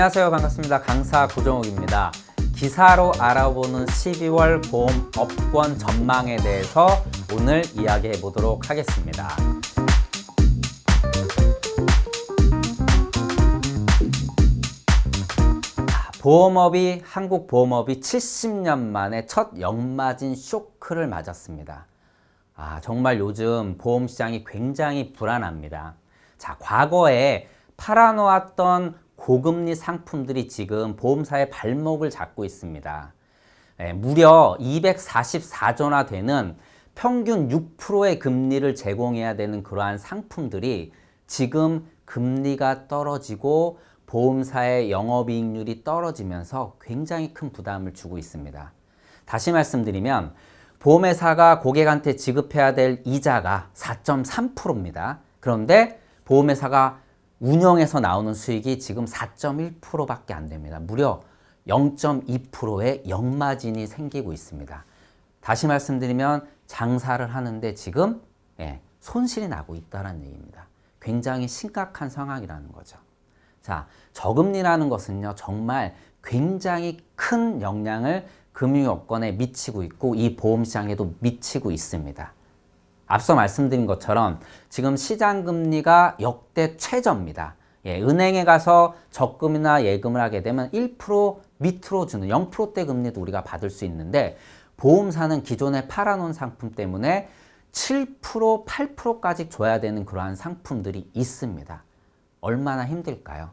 안녕하세요. 반갑습니다. 강사 고정욱입니다. 기사로 알아보는 12월 보험 업권 전망에 대해서 오늘 이야기해 보도록 하겠습니다. 보험업이 한국 보험업이 70년 만에 첫 역마진 쇼크를 맞았습니다. 아, 정말 요즘 보험 시장이 굉장히 불안합니다. 자, 과거에 팔아놓았던 고금리 상품들이 지금 보험사의 발목을 잡고 있습니다. 예, 무려 244조나 되는 평균 6%의 금리를 제공해야 되는 그러한 상품들이 지금 금리가 떨어지고 보험사의 영업이익률이 떨어지면서 굉장히 큰 부담을 주고 있습니다. 다시 말씀드리면 보험회사가 고객한테 지급해야 될 이자가 4.3%입니다. 그런데 보험회사가 운영에서 나오는 수익이 지금 4.1%밖에 안 됩니다. 무려 0.2%의 역마진이 생기고 있습니다. 다시 말씀드리면 장사를 하는데 지금 예, 손실이 나고 있다는 얘기입니다. 굉장히 심각한 상황이라는 거죠. 자, 저금리라는 것은요, 정말 굉장히 큰 영향을 금융여건에 미치고 있고 이 보험시장에도 미치고 있습니다. 앞서 말씀드린 것처럼 지금 시장 금리가 역대 최저입니다. 예, 은행에 가서 적금이나 예금을 하게 되면 1% 밑으로 주는 0%대 금리도 우리가 받을 수 있는데 보험사는 기존에 팔아놓은 상품 때문에 7% 8%까지 줘야 되는 그러한 상품들이 있습니다. 얼마나 힘들까요?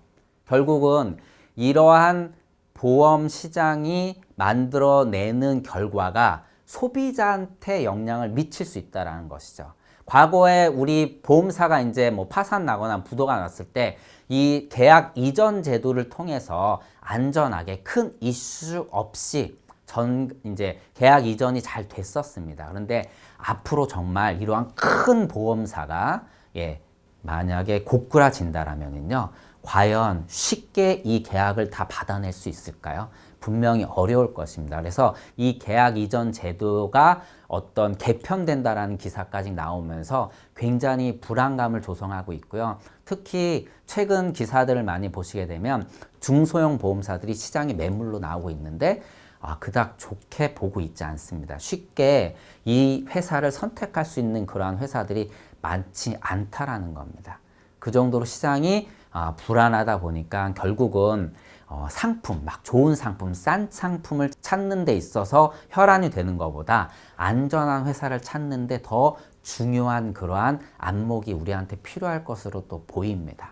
결국은 이러한 보험 시장이 만들어내는 결과가 소비자한테 영향을 미칠 수 있다라는 것이죠. 과거에 우리 보험사가 이제 뭐 파산 나거나 부도가 났을 때 이 계약 이전 제도를 통해서 안전하게 큰 이슈 없이 전 이제 계약 이전이 잘 됐었습니다. 그런데 앞으로 정말 이러한 큰 보험사가 예, 만약에 고꾸라진다라면은요. 과연 쉽게 이 계약을 다 받아낼 수 있을까요? 분명히 어려울 것입니다. 그래서 이 계약 이전 제도가 어떤 개편된다라는 기사까지 나오면서 굉장히 불안감을 조성하고 있고요. 특히 최근 기사들을 많이 보시게 되면 중소형 보험사들이 시장에 매물로 나오고 있는데 아, 그닥 좋게 보고 있지 않습니다. 쉽게 이 회사를 선택할 수 있는 그러한 회사들이 많지 않다라는 겁니다. 그 정도로 시장이 아, 불안하다 보니까 결국은 어, 상품, 막 좋은 상품, 싼 상품을 찾는 데 있어서 혈안이 되는 것보다 안전한 회사를 찾는 데 더 중요한 그러한 안목이 우리한테 필요할 것으로 또 보입니다.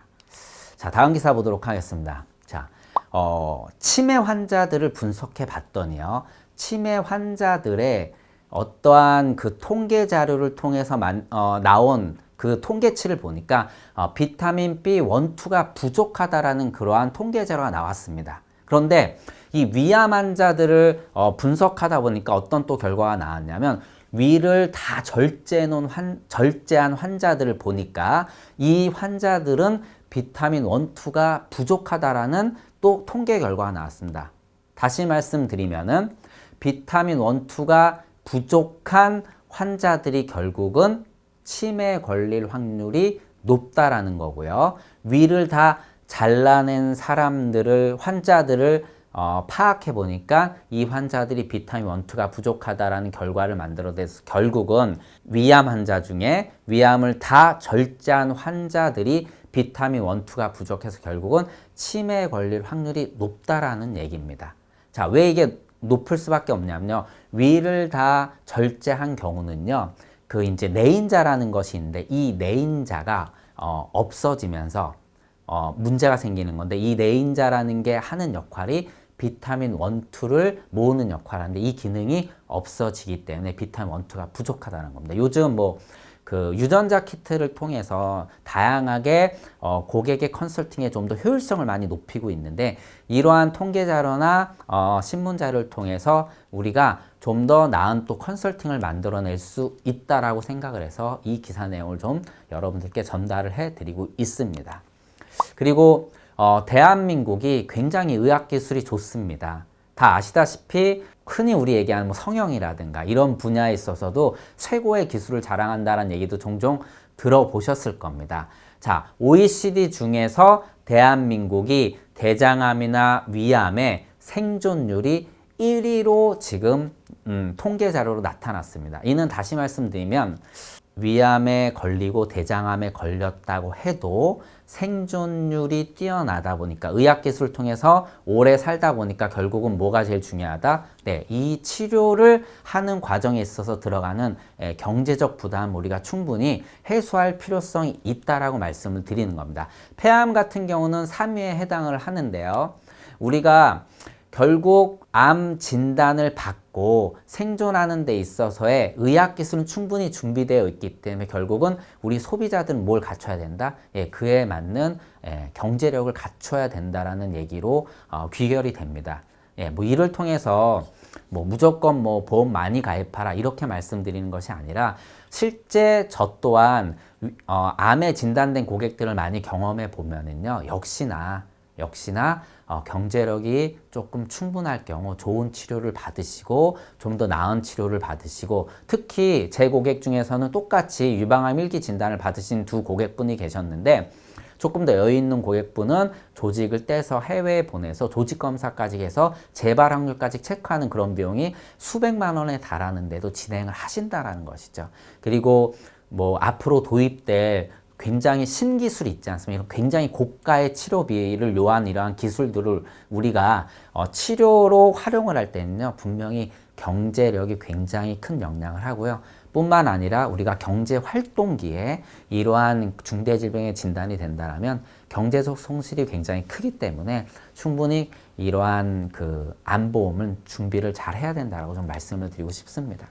자, 다음 기사 보도록 하겠습니다. 자, 어, 치매 환자들을 분석해 봤더니요. 치매 환자들의 어떠한 그 통계 자료를 통해서 만, 어, 나온 그 통계치를 보니까 어, 비타민 B 1, 2가 부족하다라는 그러한 통계 자료가 나왔습니다. 그런데 이 위암 환자들을 어, 분석하다 보니까 어떤 또 결과가 나왔냐면 위를 다 절제해 놓은 환, 절제한 환자들을 보니까 이 환자들은 비타민 1, 2가 부족하다라는 또 통계 결과가 나왔습니다. 다시 말씀드리면은 비타민 1, 2가 부족한 환자들이 결국은 치매 걸릴 확률이 높다라는 거고요. 위를 다 잘라낸 사람들을 환자들을 어, 파악해 보니까 이 환자들이 비타민 1, 2가 부족하다라는 결과를 만들어내서 결국은 위암 환자 중에 위암을 다 절제한 환자들이 비타민 1, 2가 부족해서 결국은 치매에 걸릴 확률이 높다라는 얘기입니다. 자, 왜 이게 높을 수밖에 없냐면요. 위를 다 절제한 경우는요. 그 이제 내인자라는 것이 있는데 이 내인자가 어, 없어지면서 어, 문제가 생기는 건데 이 내인자라는 게 하는 역할이 비타민 1, 2를 모으는 역할하는데 이 기능이 없어지기 때문에 비타민 1, 2가 부족하다는 겁니다. 요즘 뭐 그 유전자 키트를 통해서 다양하게 어, 고객의 컨설팅에 좀 더 효율성을 많이 높이고 있는데 이러한 통계 자료나 어, 신문 자료를 통해서 우리가 좀 더 나은 또 컨설팅을 만들어낼 수 있다라고 생각을 해서 이 기사 내용을 좀 여러분들께 전달을 해드리고 있습니다. 그리고 어, 대한민국이 굉장히 의학 기술이 좋습니다. 다 아시다시피 흔히 우리 얘기하는 뭐 성형이라든가 이런 분야에 있어서도 최고의 기술을 자랑한다는 얘기도 종종 들어보셨을 겁니다. 자, OECD 중에서 대한민국이 대장암이나 위암의 생존율이 1위로 지금 음, 통계 자료로 나타났습니다. 이는 다시 말씀드리면 위암에 걸리고 대장암에 걸렸다고 해도 생존율이 뛰어나다 보니까 의학기술을 통해서 오래 살다 보니까 결국은 뭐가 제일 중요하다? 네, 이 치료를 하는 과정에 있어서 들어가는 에, 경제적 부담 우리가 충분히 해소할 필요성이 있다라고 말씀을 드리는 겁니다. 폐암 같은 경우는 3위에 해당을 하는데요. 우리가 결국 암 진단을 받고 생존하는 데 있어서의 의학 기술은 충분히 준비되어 있기 때문에 결국은 우리 소비자들은 뭘 갖춰야 된다? 예, 그에 맞는 예, 경제력을 갖춰야 된다라는 얘기로 어, 귀결이 됩니다. 예, 뭐 이를 통해서 뭐 무조건 뭐 보험 많이 가입하라 이렇게 말씀드리는 것이 아니라 실제 저 또한 어, 암에 진단된 고객들을 많이 경험해 보면은요 역시나 역시나 어, 경제력이 조금 충분할 경우 좋은 치료를 받으시고 좀 더 나은 치료를 받으시고 특히 제 고객 중에서는 똑같이 유방암 일기 진단을 받으신 두 고객분이 계셨는데 조금 더 여유 있는 고객분은 조직을 떼서 해외에 보내서 조직 검사까지 해서 재발 확률까지 체크하는 그런 비용이 수백만 원에 달하는데도 진행을 하신다라는 것이죠. 그리고 뭐 앞으로 도입될 굉장히 신기술이 있지 않습니까? 굉장히 고가의 치료비를 요한 이러한 기술들을 우리가 어, 치료로 활용을 할 때는요, 분명히 경제력이 굉장히 큰 영향을 하고요. 뿐만 아니라 우리가 경제 활동기에 이러한 중대질병의 진단이 된다면 경제적 손실이 굉장히 크기 때문에 충분히 이러한 그 안보험은 준비를 잘 해야 된다라고 좀 말씀을 드리고 싶습니다.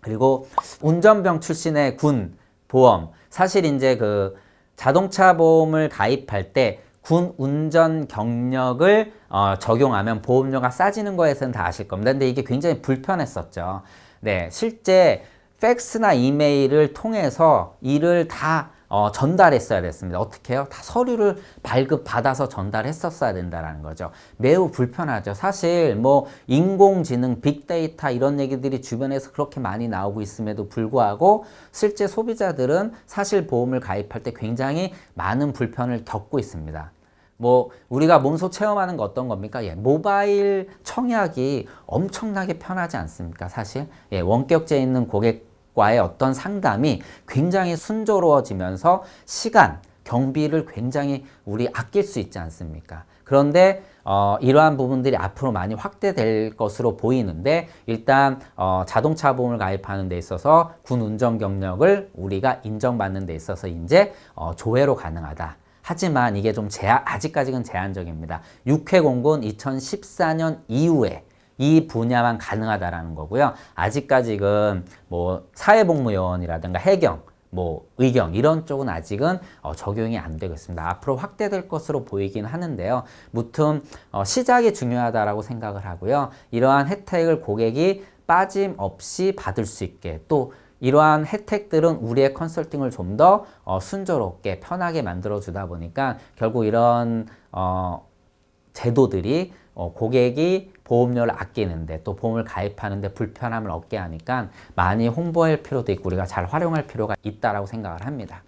그리고 운전병 출신의 군 보험 사실 이제 그 자동차 보험을 가입할 때 군 운전 경력을 어, 적용하면 보험료가 싸지는 거에서는 다 아실 겁니다. 근데 이게 굉장히 불편했었죠. 네, 실제 팩스나 이메일을 통해서 이를 다 어, 전달했어야 됐습니다. 어떻게 해요? 다 서류를 발급받아서 전달했었어야 된다는 거죠. 매우 불편하죠. 사실 뭐 인공지능, 빅데이터 이런 얘기들이 주변에서 그렇게 많이 나오고 있음에도 불구하고 실제 소비자들은 사실 보험을 가입할 때 굉장히 많은 불편을 겪고 있습니다. 뭐 우리가 몸소 체험하는 거 어떤 겁니까? 예, 모바일 청약이 엄청나게 편하지 않습니까? 사실 예, 원격제 있는 고객 과의 어떤 상담이 굉장히 순조로워지면서 시간, 경비를 굉장히 우리 아낄 수 있지 않습니까? 그런데 어, 이러한 부분들이 앞으로 많이 확대될 것으로 보이는데 일단 어, 자동차 보험을 가입하는 데 있어서 군 운전 경력을 우리가 인정받는 데 있어서 이제 어, 조회로 가능하다. 하지만 이게 좀 제한, 아직까지는 제한적입니다. 6회 공고는 2014년 이후에 이 분야만 가능하다라는 거고요. 아직까지는 뭐 사회복무요원이라든가 해경, 뭐 의경 이런 쪽은 아직은 어, 적용이 안 되고 있습니다. 앞으로 확대될 것으로 보이긴 하는데요. 무튼 어, 시작이 중요하다라고 생각을 하고요. 이러한 혜택을 고객이 빠짐없이 받을 수 있게 또 이러한 혜택들은 우리의 컨설팅을 좀더 어, 순조롭게 편하게 만들어 주다 보니까 결국 이런 어, 제도들이 어, 고객이 보험료를 아끼는데 또 보험을 가입하는데 불편함을 얻게 하니까 많이 홍보할 필요도 있고 우리가 잘 활용할 필요가 있다라고 생각을 합니다.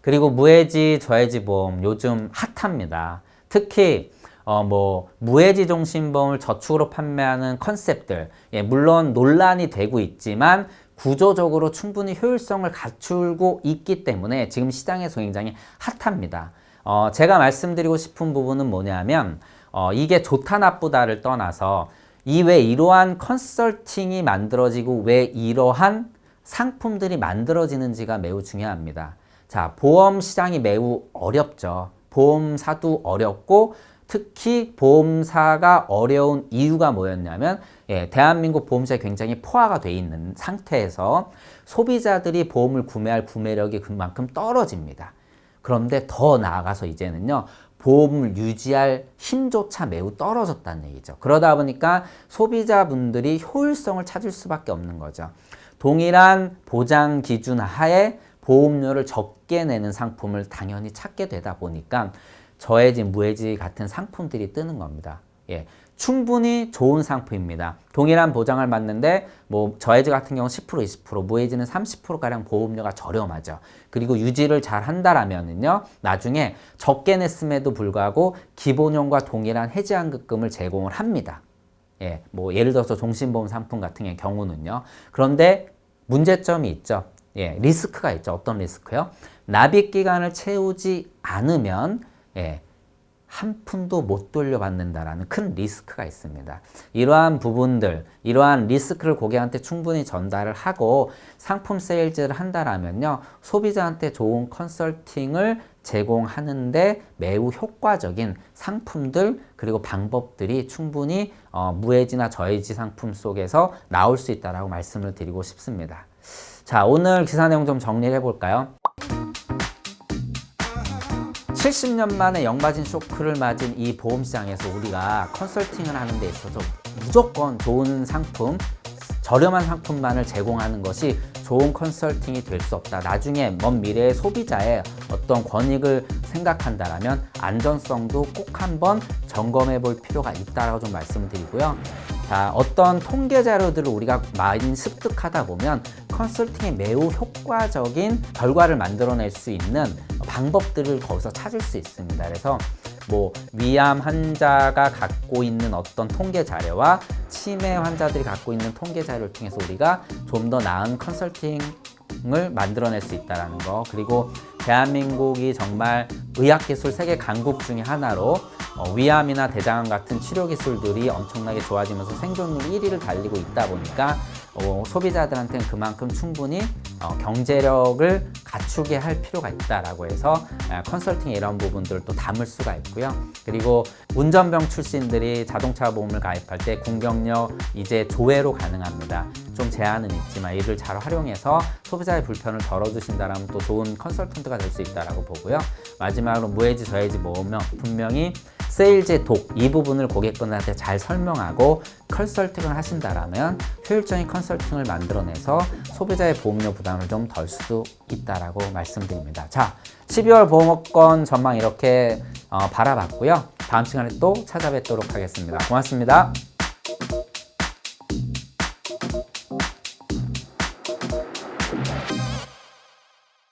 그리고 무해지 저해지 보험 요즘 핫합니다. 특히 어 뭐 무해지 종신보험을 저축으로 판매하는 컨셉들 예, 물론 논란이 되고 있지만 구조적으로 충분히 효율성을 갖추고 있기 때문에 지금 시장에서 굉장히 핫합니다. 어 제가 말씀드리고 싶은 부분은 뭐냐면 어, 이게 좋다 나쁘다를 떠나서 이 왜 이러한 컨설팅이 만들어지고 왜 이러한 상품들이 만들어지는지가 매우 중요합니다. 자, 보험 시장이 매우 어렵죠. 보험사도 어렵고 특히 보험사가 어려운 이유가 뭐였냐면 예, 대한민국 보험사에 굉장히 포화가 돼 있는 상태에서 소비자들이 보험을 구매할 구매력이 그만큼 떨어집니다. 그런데 더 나아가서 이제는요. 보험을 유지할 힘조차 매우 떨어졌다는 얘기죠. 그러다 보니까 소비자분들이 효율성을 찾을 수밖에 없는 거죠. 동일한 보장 기준 하에 보험료를 적게 내는 상품을 당연히 찾게 되다 보니까 저해지, 무해지 같은 상품들이 뜨는 겁니다. 예. 충분히 좋은 상품입니다. 동일한 보장을 받는데 뭐 저해지 같은 경우 10% 20% 무해지는 30% 가량 보험료가 저렴하죠. 그리고 유지를 잘 한다라면은요 나중에 적게 냈음에도 불구하고 기본형과 동일한 해지 환급금을 제공을 합니다. 예, 뭐 예를 들어서 종신보험 상품 같은 경우는요. 그런데 문제점이 있죠. 예, 리스크가 있죠. 어떤 리스크요? 납입 기간을 채우지 않으면 예, 한 푼도 못 돌려받는다라는 큰 리스크가 있습니다. 이러한 부분들, 이러한 리스크를 고객한테 충분히 전달을 하고 상품 세일즈를 한다라면요. 소비자한테 좋은 컨설팅을 제공하는데 매우 효과적인 상품들 그리고 방법들이 충분히 어, 무해지나 저해지 상품 속에서 나올 수 있다라고 말씀을 드리고 싶습니다. 자, 오늘 기사 내용 좀 정리를 해볼까요? 70년 만에 영마진 쇼크를 맞은 이 보험시장에서 우리가 컨설팅을 하는 데 있어서 무조건 좋은 상품, 저렴한 상품만을 제공하는 것이 좋은 컨설팅이 될 수 없다. 나중에 먼 미래의 소비자의 어떤 권익을 생각한다라면 안전성도 꼭 한번 점검해 볼 필요가 있다라고 좀 말씀을 드리고요. 자, 어떤 통계 자료들을 우리가 많이 습득하다 보면 컨설팅에 매우 효과적인 결과를 만들어낼 수 있는 방법들을 거기서 찾을 수 있습니다. 그래서 뭐 위암 환자가 갖고 있는 어떤 통계 자료와 치매 환자들이 갖고 있는 통계 자료를 통해서 우리가 좀 더 나은 컨설팅을 만들어낼 수 있다는 거 그리고 대한민국이 정말 의학기술 세계 강국 중의 하나로 어, 위암이나 대장암 같은 치료 기술들이 엄청나게 좋아지면서 생존율 1위를 달리고 있다 보니까 어, 소비자들한테는 그만큼 충분히 어, 경제력을 갖추게 할 필요가 있다라고 해서 아, 컨설팅에 이런 부분들을 또 담을 수가 있고요. 그리고 운전병 출신들이 자동차 보험을 가입할 때 공격력 이제 조회로 가능합니다. 좀 제한은 있지만 이를 잘 활용해서 소비자의 불편을 덜어주신다면 또 좋은 컨설턴트가 될 수 있다라고 보고요. 마지막으로 무해지 저해지 모으면 분명히 세일즈의 독이 부분을 고객분한테 잘 설명하고 컨설팅을 하신다라면 효율적인 컨설팅을 만들어내서 소비자의 보험료 부담을 좀 덜 수 있다라고 말씀드립니다. 자, 12월 보험업권 전망 이렇게 어, 바라봤고요. 다음 시간에 또 찾아뵙도록 하겠습니다. 고맙습니다.